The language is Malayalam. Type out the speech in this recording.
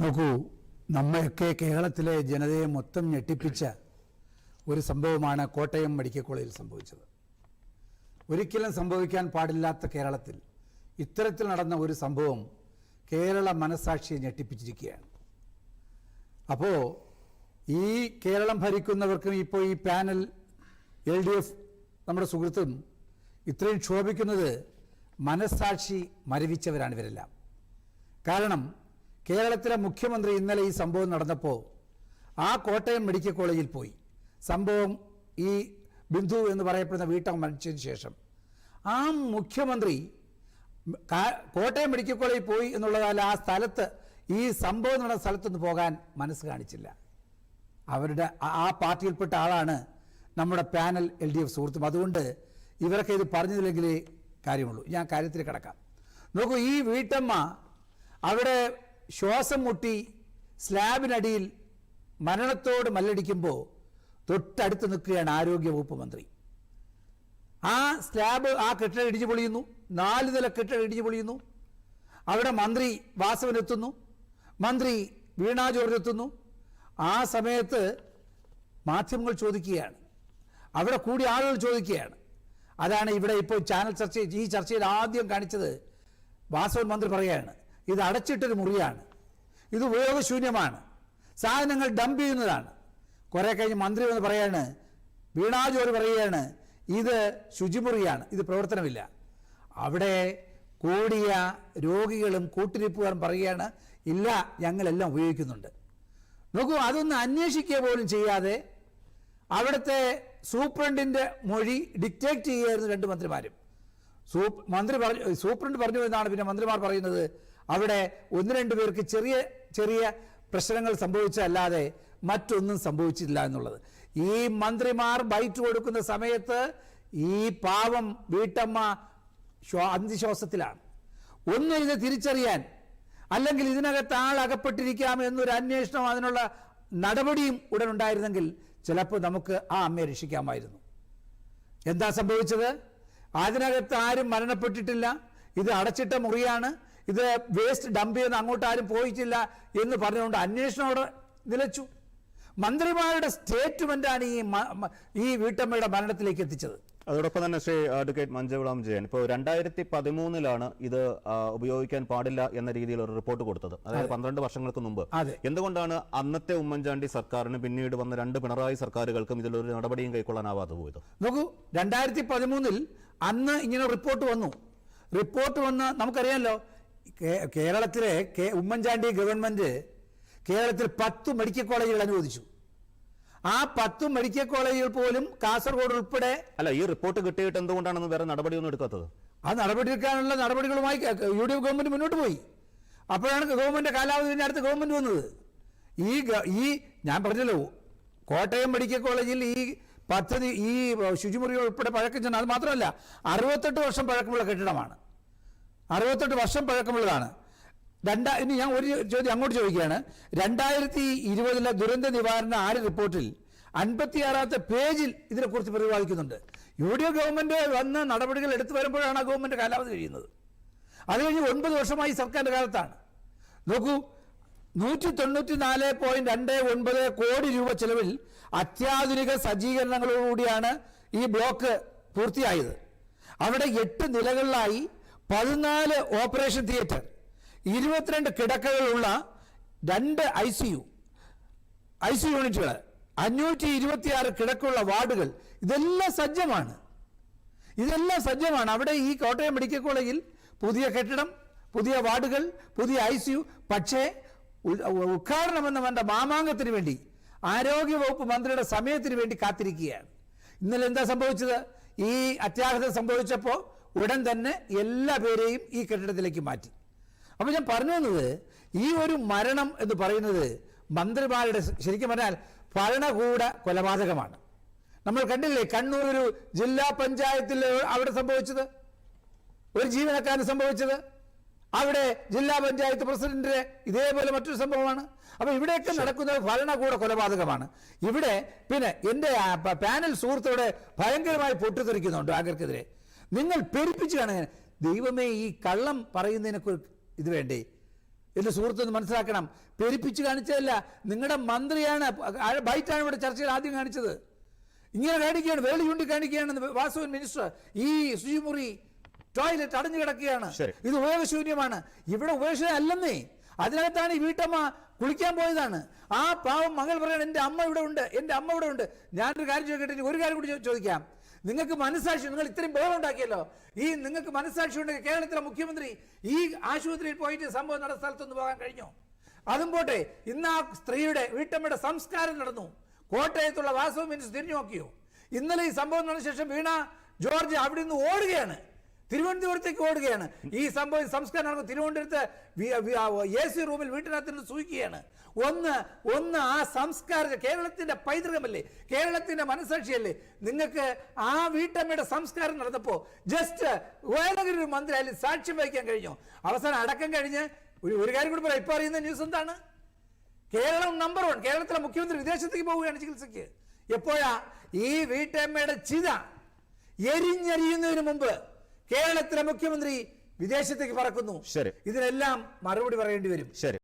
നോക്കൂ നമ്മയൊക്കെ കേരളത്തിലെ ജനതയെ മൊത്തം ഞെട്ടിപ്പിച്ച ഒരു സംഭവമാണ് കോട്ടയം മെഡിക്കൽ കോളേജിൽ സംഭവിച്ചത്. ഒരിക്കലും സംഭവിക്കാൻ പാടില്ലാത്ത കേരളത്തിൽ ഇത്തരത്തിൽ നടന്ന ഒരു സംഭവം കേരള മനസാക്ഷിയെ ഞെട്ടിപ്പിച്ചിരിക്കുകയാണ്. അപ്പോൾ ഈ കേരളം ഭരിക്കുന്നവർക്കും ഇപ്പോൾ ഈ പാനൽ എൽ ഡി എഫ് നമ്മുടെ സുഹൃത്തും ഇത്രയും ക്ഷോഭിക്കുന്നത് മനസാക്ഷി മരവിച്ചവരാണ് ഇവരെല്ലാം. കാരണം കേരളത്തിലെ മുഖ്യമന്ത്രി ഇന്നലെ ഈ സംഭവം നടന്നപ്പോൾ ആ കോട്ടയം മെഡിക്കൽ കോളേജിൽ പോയി. സംഭവം ഈ ബിന്ദു എന്ന് പറയപ്പെടുന്ന വീട്ടം മരിച്ചതിന് ശേഷം. ആ മുഖ്യമന്ത്രി കോട്ടയം മെഡിക്കൽ കോളേജിൽ പോയി എന്നുള്ളതല്ല ആ സ്ഥലത്ത് ഈ സംഭവം നടന്ന സ്ഥലത്തൊന്ന് പോകാൻ മനസ്സ് കാണിച്ചില്ല. അവരുടെ ആ പാർട്ടിയിൽപ്പെട്ട ആളാണ് നമ്മുടെ പാനൽ എൽ ഡി എഫ് സുഹൃത്തും. അതുകൊണ്ട് ഇവരൊക്കെ ഇത് പറഞ്ഞതില്ലെങ്കിലേ കാര്യമുള്ളൂ. ഞാൻ കാര്യത്തിൽ കിടക്കാം. നോക്കൂ ഈ വീട്ടമ്മ അവിടെ ശ്വാസം മുട്ടി സ്ലാബിനടിയിൽ മരണത്തോട് മല്ലടിക്കുമ്പോൾ തൊട്ടടുത്ത് നിൽക്കുകയാണ് ആരോഗ്യവകുപ്പ് മന്ത്രി. ആ സ്ലാബ് ആ കെട്ടിടം ഇടിച്ചു പൊളിയുന്നു. നാല് നില കെട്ടിടം ഇടിച്ചു പൊളിയുന്നു. അവിടെ മന്ത്രി വാസവൻ എത്തുന്നു. മന്ത്രി എത്തുന്നു. ആ സമയത്ത് മാധ്യമങ്ങൾ ചോദിക്കുകയാണ്. അവിടെ കൂടി ആളുകൾ ചോദിക്കുകയാണ്. അതാണ് ഇവിടെ ഇപ്പോൾ ചാനൽ ചർച്ച ഈ ചർച്ചയിൽ ആദ്യം കാണിച്ചത് വാസവൻ മന്ത്രി പറയുകയാണ്. ഇത് അടച്ചിട്ടൊരു മുറിയാണ്. ഇത് ഉപയോഗശൂന്യമാണ്. സാധനങ്ങൾ ഡംപ് ചെയ്യുന്നതാണ്. കുറേ കഴിഞ്ഞ് മന്ത്രി വന്ന് പറയാണ് വീണാ പറയുകയാണ് ഇത് ശുചിമുറിയാണ് ഇത് പ്രവർത്തനമില്ല. അവിടെ കൂടിയ രോഗികളും കൂട്ടിരിപ്പുകാരും പറയുകയാണ് ഇല്ല ഞങ്ങളെല്ലാം ഉപയോഗിക്കുന്നുണ്ട്. നോക്കൂ അതൊന്ന് അന്വേഷിക്കുക പോലും ചെയ്യാതെ അവിടുത്തെ സൂപ്രണ്ടിന്റെ മൊഴി ഡിക്റ്റേറ്റ് ചെയ്യുകയായിരുന്നു രണ്ട് മന്ത്രിമാരും. സൂപ്പ് മന്ത്രി പറഞ്ഞു സൂപ്രണ്ട് പറഞ്ഞു എന്നാണ് പിന്നെ മന്ത്രിമാർ പറയുന്നത്. അവിടെ ഒന്ന് രണ്ട് പേർക്ക് ചെറിയ ചെറിയ പ്രശ്നങ്ങൾ സംഭവിച്ചല്ലാതെ മറ്റൊന്നും സംഭവിച്ചിട്ടില്ല എന്നുള്ളത്. ഈ മന്ത്രിമാർ ബൈറ്റ് കൊടുക്കുന്ന സമയത്ത് ഈ പാവം വീട്ടമ്മ അന്തിശ്വാസത്തിലാണ്. ഒന്നും ഇത് തിരിച്ചറിയാൻ അല്ലെങ്കിൽ ഇതിനകത്ത് ആൾ അകപ്പെട്ടിരിക്കാം എന്നൊരു അന്വേഷണം അതിനുള്ള നടപടിയും ഉടൻ ഉണ്ടായിരുന്നെങ്കിൽ ചിലപ്പോൾ നമുക്ക് ആ അമ്മയെ രക്ഷിക്കാമായിരുന്നു. എന്താ സംഭവിച്ചത്? അതിനകത്ത് ആരും മരണപ്പെട്ടിട്ടില്ല. ഇത് അടച്ചിട്ട മുറിയാണ്. ഇത് വേസ്റ്റ് ഡംപ് ചെയ്യുന്ന അങ്ങോട്ട് ആരും പോയിട്ടില്ല എന്ന് പറഞ്ഞുകൊണ്ട് അന്വേഷണം അവിടെ നിലച്ചു. മന്ത്രിമാരുടെ സ്റ്റേറ്റ്മെന്റാണ് ഈ ഈ വീട്ടമ്മയുടെ മരണത്തിലേക്ക് എത്തിച്ചത്. അതോടൊപ്പം തന്നെ ശ്രീ അഡ്വക്കേറ്റ് മഞ്ജുളാം ജയൻ ഇപ്പോൾ രണ്ടായിരത്തി പതിമൂന്നിലാണ് ഇത് ഉപയോഗിക്കാൻ പാടില്ല എന്ന രീതിയിൽ ഒരു റിപ്പോർട്ട് കൊടുത്തത്. അതായത് പന്ത്രണ്ട് വർഷങ്ങൾക്ക് മുമ്പ്. എന്തുകൊണ്ടാണ് അന്നത്തെ ഉമ്മൻചാണ്ടി സർക്കാരിന് പിന്നീട് വന്ന രണ്ട് പിണറായി സർക്കാരുകൾക്കും ഇതിലൊരു നടപടിയും കൈക്കൊള്ളാനാവാതെ പോയത്? നോക്കൂ രണ്ടായിരത്തി പതിമൂന്നിൽ അന്ന് ഇങ്ങനെ റിപ്പോർട്ട് വന്നു. റിപ്പോർട്ട് വന്ന് നമുക്കറിയാമല്ലോ കേരളത്തിലെ കേ- ഉമ്മൻചാണ്ടി ഗവൺമെന്റ് കേരളത്തിൽ പത്ത് മെഡിക്കൽ കോളേജുകൾ അനുവദിച്ചു. ആ പത്ത് മെഡിക്കൽ കോളേജുകൾ പോലും കാസർഗോഡ് ഉൾപ്പെടെ അല്ല ഈ റിപ്പോർട്ട് കിട്ടിയിട്ട് എന്തുകൊണ്ടാണെന്ന് വേറെ നടപടിയൊന്നും എടുക്കാത്തത്? ആ നടപടി എടുക്കാനുള്ള നടപടികളുമായി യു ഡി എഫ് ഗവൺമെന്റ് മുന്നോട്ട് പോയി. അപ്പോഴാണ് ഗവൺമെന്റ് കാലാവധി അടുത്ത് അടുത്ത ഗവൺമെന്റ് വന്നത്. ഈ ഈ ഞാൻ പറഞ്ഞല്ലോ കോട്ടയം മെഡിക്കൽ കോളേജിൽ ഈ പദ്ധതി ഈ ശുചിമുറികൾ ഉൾപ്പെടെ പഴക്കം ചെന്ന് അത് മാത്രമല്ല അറുപത്തെട്ട് വർഷം പഴക്കമുള്ള കെട്ടിടമാണ്. അറുപത്തെട്ട് വർഷം പഴക്കമുള്ളതാണ്. രണ്ടാ ഇനി ഞാൻ ഒരു ചോദ്യം അങ്ങോട്ട് ചോദിക്കുകയാണ്. രണ്ടായിരത്തി ഇരുപതിലെ ദുരന്ത നിവാരണ ആര് റിപ്പോർട്ടിൽ അൻപത്തിയാറാമത്തെ പേജിൽ ഇതിനെക്കുറിച്ച് പ്രതിപാദിക്കുന്നുണ്ട്. യു ഡി എഫ് ഗവൺമെന്റ് വന്ന് നടപടികൾ എടുത്തു വരുമ്പോഴാണ് ആ ഗവൺമെന്റ് കാലാവധി കഴിയുന്നത്. അത് കഴിഞ്ഞ് ഒൻപത് വർഷമായി സർക്കാരിന്റെ കാലത്താണ്. നോക്കൂ നൂറ്റി തൊണ്ണൂറ്റി നാല് പോയിന്റ് രണ്ട് ഒൻപത് കോടി രൂപ ചെലവിൽ അത്യാധുനിക സജ്ജീകരണങ്ങളോടുകൂടിയാണ് ഈ ബ്ലോക്ക് പൂർത്തിയായത്. അവിടെ എട്ട് നിലകളിലായി പതിനാല് ഓപ്പറേഷൻ തിയേറ്റർ ഇരുപത്തിരണ്ട് കിടക്കകളുള്ള രണ്ട് I C U I C units അഞ്ഞൂറ്റി ഇരുപത്തിയാറ് കിടക്കുള്ള വാർഡുകൾ ഇതെല്ലാം സജ്ജമാണ്. ഇതെല്ലാം സജ്ജമാണ്. അവിടെ ഈ കോട്ടയം മെഡിക്കൽ കോളേജിൽ പുതിയ കെട്ടിടം പുതിയ വാർഡുകൾ പുതിയ ഐ സി യു പക്ഷേ ഉദ്ഘാടനമെന്ന വേണ്ട മാമാങ്കത്തിന് വേണ്ടി ആരോഗ്യവകുപ്പ് മന്ത്രിയുടെ സമയത്തിന് വേണ്ടി കാത്തിരിക്കുകയാണ്. ഇന്നലെ എന്താ സംഭവിച്ചത്? ഈ അത്യാഹിതം സംഭവിച്ചപ്പോൾ ഉടൻ തന്നെ എല്ലാ പേരെയും ഈ കെട്ടിടത്തിലേക്ക് മാറ്റി. അപ്പോൾ ഞാൻ പറഞ്ഞു വന്നത് ഈ ഒരു മരണം എന്ന് പറയുന്നത് മന്ത്രിമാരുടെ ശരിക്കും പറഞ്ഞാൽ ഭരണകൂട കൊലപാതകമാണ്. നമ്മൾ കണ്ടില്ലേ കണ്ണൂർ ഒരു ജില്ലാ പഞ്ചായത്തിൽ അവിടെ സംഭവിച്ചത്? ഒരു ജീവനക്കാരൻ സംഭവിച്ചത്? അവിടെ ജില്ലാ പഞ്ചായത്ത് പ്രസിഡന്റിന്റെ ഇതേപോലെ മറ്റൊരു സംഭവമാണ്. അപ്പൊ ഇവിടെയൊക്കെ നടക്കുന്നത് ഭരണകൂട കൊലപാതകമാണ്. ഇവിടെ പിന്നെ എന്റെ പാനൽ സുഹൃത്തോടെ ഭയങ്കരമായി പൊട്ടിത്തെറിക്കുന്നുണ്ട് ആഗർക്കെതിരെ നിങ്ങൾ പെരുപ്പിച്ച് കാണുക ദൈവമേ ഈ കള്ളം പറയുന്നതിനെ ഇത് വേണ്ടേ? എന്റെ സുഹൃത്തൊന്ന് മനസ്സിലാക്കണം. പെരുപ്പിച്ച് കാണിച്ചതല്ല നിങ്ങളുടെ മന്ത്രിയാണ് ബൈറ്റാണ് ഇവിടെ ചർച്ചയിൽ ആദ്യം കാണിച്ചത്. ഇങ്ങനെ കാണിക്കുകയാണ് വേളി ചൂണ്ടി കാണിക്കുകയാണ് വാസുവൻ മിനിസ്റ്റർ ഈ ശുചിമുറി ടോയ്ലറ്റ് അടഞ്ഞു കിടക്കുകയാണ്. ഇത് ഉപയോഗശൂന്യമാണ്. ഇവിടെ ഉപയോഗശൂന്യം അല്ലെന്നേ. അതിനകത്താണ് ഈ വീട്ടമ്മ കുളിക്കാൻ പോയതാണ്. ആ പാവം മകൾ പറയണം എന്റെ അമ്മ ഇവിടെ ഉണ്ട് എന്റെ അമ്മ ഇവിടെ ഉണ്ട്. ഞാനൊരു കാര്യം ചോദിക്കട്ടെ ഒരു കാര്യം കൂടി ചോദിക്കാം. നിങ്ങൾക്ക് മനസ്സാക്ഷി നിങ്ങൾ ഇത്രയും ബോധം ഉണ്ടാക്കിയല്ലോ. ഈ നിങ്ങൾക്ക് മനസ്സാക്ഷി ഉണ്ടെങ്കിൽ കേരളത്തിലെ മുഖ്യമന്ത്രി ഈ ആശുപത്രിയിൽ പോയിട്ട് സംഭവം നടന്ന സ്ഥലത്തൊന്ന് പോകാൻ കഴിഞ്ഞോ? അതും പോട്ടെ ഇന്ന് ആ സ്ത്രീയുടെ വീട്ടമ്മയുടെ സംസ്കാരം നടന്നു. കോട്ടയത്തുള്ള വാസവ മിനിസ് തിരിഞ്ഞു നോക്കിയോ? ഇന്നലെ ഈ സംഭവം നടന്ന ശേഷം വീണ ജോർജ് അവിടെ നിന്ന് ഓടുകയാണ്. തിരുവനന്തപുരത്തേക്ക് ഓടുകയാണ്. ഈ സംഭവം സംസ്കാരം നടക്കും തിരുവനന്തപുരത്ത് എ സി റൂമിൽ വീട്ടിനകത്ത് സൂക്ഷിക്കുകയാണ്. ഒന്ന് ഒന്ന് ആ സംസ്കാര കേരളത്തിന്റെ പൈതൃകമല്ലേ? കേരളത്തിന്റെ മനസാക്ഷിയല്ലേ നിങ്ങൾക്ക് ആ വീട്ടമ്മയുടെ സംസ്കാരം നടന്നപ്പോ ജസ്റ്റ് വേണമെങ്കിൽ ഒരു മന്ത്രി അതിൽ സാക്ഷ്യം വഹിക്കാൻ കഴിഞ്ഞോ. അവസാനം അടക്കം കഴിഞ്ഞ് ഒരു ഒരു കാര്യം കൂടി പറയാം. ഇപ്പൊ അറിയുന്ന ന്യൂസ് എന്താണ്? കേരളം നമ്പർ വൺ കേരളത്തിലെ മുഖ്യമന്ത്രി വിദേശത്തേക്ക് പോവുകയാണ് ചികിത്സയ്ക്ക്. എപ്പോഴാ? ഈ വീട്ടമ്മയുടെ ചിത എരിഞ്ഞെരിയുന്നതിന് മുമ്പ്. കേരളത്തിലെ മുഖ്യമന്ത്രി വിദേശത്തേക്ക് പറക്കുന്നു. ശരി. ഇതിനെല്ലാം മറുപടി പറയേണ്ടി വരും. ശരി.